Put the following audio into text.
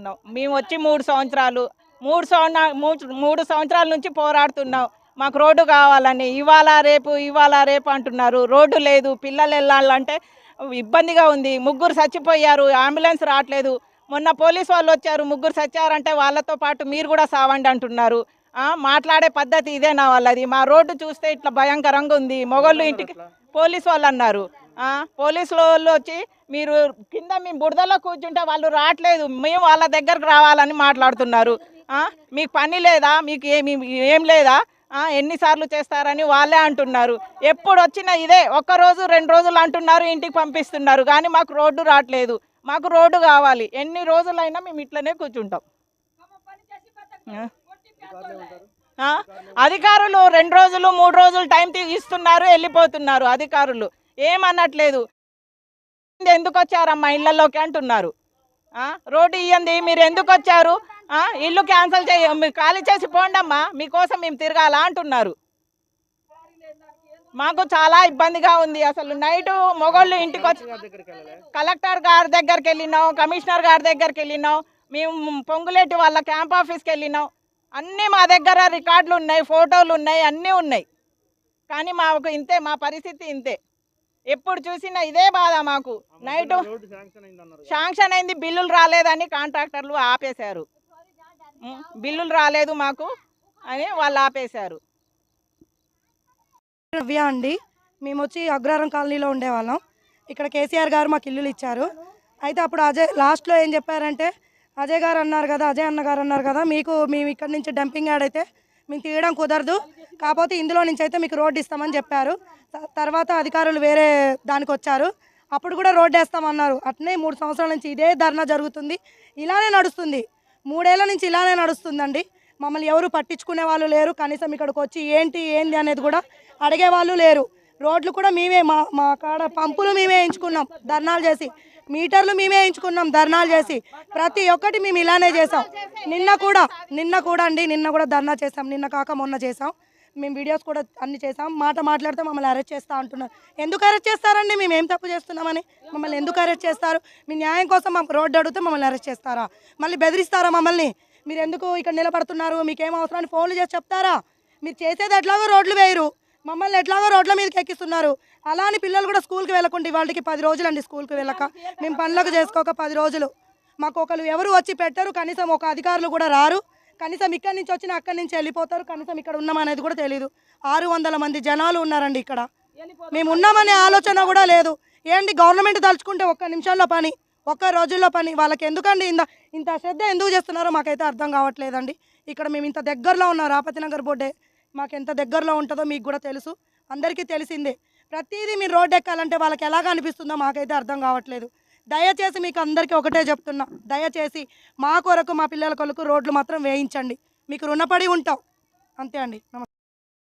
పోరాడుతున్నాం మేము వచ్చి మూడు సంవత్సరాలు మూడు మూడు- సంవత్సరాల నుంచి పోరాడుతున్నాం. మాకు రోడ్డు కావాలని ఇవాళ రేపు ఇవాళ రేపు అంటున్నారు. రోడ్డు లేదు పిల్లలు వెళ్ళాలంటే ఇబ్బందిగా ఉంది. ముగ్గురు చచ్చిపోయారు అంబులెన్స్ రావట్లేదు. మొన్న పోలీస్ వాళ్ళు వచ్చారు ముగ్గురు చచ్చారంటే వాళ్ళతో పాటు మీరు కూడా సావండి అంటున్నారు. మాట్లాడే పద్ధతి ఇదేనా వాళ్ళది మా రోడ్డు చూస్తే ఇట్లా భయంకరంగా ఉంది. మొగోళ్ళు ఇంటికి పోలీస్ వాళ్ళు అన్నారు. ఆ, వాళ్ళు వచ్చి మీరు కింద మేము బురదలో కూర్చుంటే వాళ్ళు రావట్లేదు మేము వాళ్ళ దగ్గరకు రావాలని మాట్లాడుతున్నారు. మీకు పని లేదా? మీకు ఏమి ఏం లేదా? ఎన్నిసార్లు చేస్తారని వాళ్ళే అంటున్నారు. ఎప్పుడు వచ్చినా ఇదే ఒక్క రోజు రెండు రోజులు అంటున్నారు ఇంటికి పంపిస్తున్నారు. కానీ మాకు రోడ్డు రావట్లేదు. మాకు రోడ్డు కావాలి. ఎన్ని రోజులైనా మేము ఇట్లనే కూర్చుంటాం. అధికారులు రెండు రోజులు మూడు రోజులు టైం తీ- ఇస్తున్నారు వెళ్ళిపోతున్నారు అధికారులు. ఏమన్నట్లేదు ఎందుకు వచ్చారమ్మా ఇళ్ళలోకి అంటున్నారు రోడ్డు ఇయ్యంది మీరు ఎందుకు వచ్చారు ఇల్లు క్యాన్సిల్ చేయ మీరు ఖాళీ చేసి పోండమ్మా మీకోసం మేము తిరగాలా అంటున్నారు. మాకు చాలా ఇబ్బందిగా ఉంది అసలు. నైట్ మొగోళ్ళు ఇంటికి వచ్చి కలెక్టర్ గారి దగ్గరికి వెళ్ళినాం కమిషనర్ గారి దగ్గరికి వెళ్ళినాం మేము పొంగులేటి వాళ్ళ క్యాంప్ ఆఫీస్కి వెళ్ళినాం అన్నీ మా దగ్గర రికార్డులు ఉన్నాయి ఫోటోలు ఉన్నాయి అన్నీ ఉన్నాయి. కానీ మాకు ఇంతే మా పరిస్థితి ఇంతే. ఎప్పుడు చూసినా ఇదే బాధ మాకు. నైట్ శాంక్షన్ అయింది బిల్లులు రాలేదని కాంట్రాక్టర్లు ఆపేశారు. బిల్లులు రాలేదు మాకు అని వాళ్ళు ఆపేశారు. నవ్య అండి మేము వచ్చి అగ్రహారం కాలనీలో ఉండేవాళ్ళం. ఇక్కడ కేసీఆర్ గారు మాకు ఇల్లులు ఇచ్చారు. అయితే అప్పుడు అజయ్ లాస్ట్లో ఏం చెప్పారంటే అజయ్ గారు అన్నారు కదా అజయ్ అన్న గారు అన్నారు కదా మీకు మేము ఇక్కడ నుంచి డంపింగ్ యార్డ్ అయితే మేము తీయడం కుదరదు. కాకపోతే ఇందులో నుంచి అయితే మీకు రోడ్డు ఇస్తామని చెప్పారు. తర్వాత అధికారులు వేరే దానికి వచ్చారు. అప్పుడు కూడా రోడ్డు వేస్తామన్నారు. అట్నే మూడు సంవత్సరాల నుంచి ఇదే ధర్నా జరుగుతుంది. ఇలానే నడుస్తుంది. మూడేళ్ళ నుంచి ఇలానే నడుస్తుందండి. మమ్మల్ని ఎవరు పట్టించుకునే వాళ్ళు లేరు. కనీసం ఇక్కడికి వచ్చి ఏంటి ఏంది అనేది కూడా అడిగే వాళ్ళు లేరు. రోడ్లు కూడా మేమే మా మా కాడ పంపులు మేమే ఎంచుకున్నాం ధర్నాలు చేసి. మీటర్లు మేమే ఎంచుకున్నాం ధర్నాలు చేసి. ప్రతి ఒక్కటి మేము ఇలానే చేసాం. నిన్న కూడా నిన్న కూడా అండి నిన్న కూడా ధర్నా చేసాం. నిన్న కాక మొన్న చేసాం. మేము వీడియోస్ కూడా అన్ని చేసాం. మాట మాట్లాడితే మమ్మల్ని అరెస్ట్ చేస్తా అంటున్నారు. ఎందుకు అరెస్ట్ చేస్తారండి? మేము ఏం తప్పు చేస్తున్నామని? మమ్మల్ని ఎందుకు అరెస్ట్ చేస్తారు? మీ న్యాయం కోసం మాకు రోడ్డు అడిగితే మమ్మల్ని అరెస్ట్ చేస్తారా? మళ్ళీ బెదిరిస్తారా మమ్మల్ని? మీరు ఎందుకు ఇక్కడ నిలబడుతున్నారు? మీకేం అవసరం అని ఫోన్లు చేసి చెప్తారా? మీరు చేసేది ఎట్లాగో రోడ్లు వేయరు. మమ్మల్ని ఎట్లాగో రోడ్ల మీదకి ఎక్కిస్తున్నారు. అలా అని పిల్లలు కూడా స్కూల్కి వెళ్ళకుండా వాళ్ళకి పది రోజులు అండి స్కూల్కి వెళ్ళక. మేము పనులకు చేసుకోక పది రోజులు. మాకు ఒకరు ఎవరు వచ్చి పెట్టరు కనీసం ఒక అధికారులు కూడా రారు. కనీసం ఇక్కడి నుంచి వచ్చిన అక్కడి నుంచి వెళ్ళిపోతారు కనీసం ఇక్కడ ఉన్నామనేది కూడా తెలియదు ఆరు వందల మంది జనాలు ఉన్నారండి ఇక్కడ. మేము ఉన్నామనే ఆలోచన కూడా లేదు. ఏంటి గవర్నమెంట్ తలుచుకుంటే ఒక్క నిమిషంలో పని ఒక్క రోజుల్లో పని వాళ్ళకి ఎందుకండి ఇంత ఇంత శ్రద్ధ ఎందుకు చేస్తున్నారో మాకైతే అర్థం కావట్లేదండి. ఇక్కడ మేము ఇంత దగ్గరలో ఉన్నాం రాపతి నగర్ బోర్డే. మాకు ఎంత దగ్గరలో ఉంటుందో మీకు కూడా తెలుసు. అందరికీ తెలిసిందే. ప్రతిదీ మీరు రోడ్డు ఎక్కాలంటే వాళ్ళకి ఎలాగ అనిపిస్తుందో మాకైతే అర్థం కావట్లేదు. దయచేసి మీకు అందరికీ ఒకటే చెప్తున్నా. దయచేసి మా కొరకు మా పిల్లల కొరకు రోడ్లు మాత్రం వేయించండి. మీకు రుణపడి ఉంటాం. అంతే అండి. నమస్తే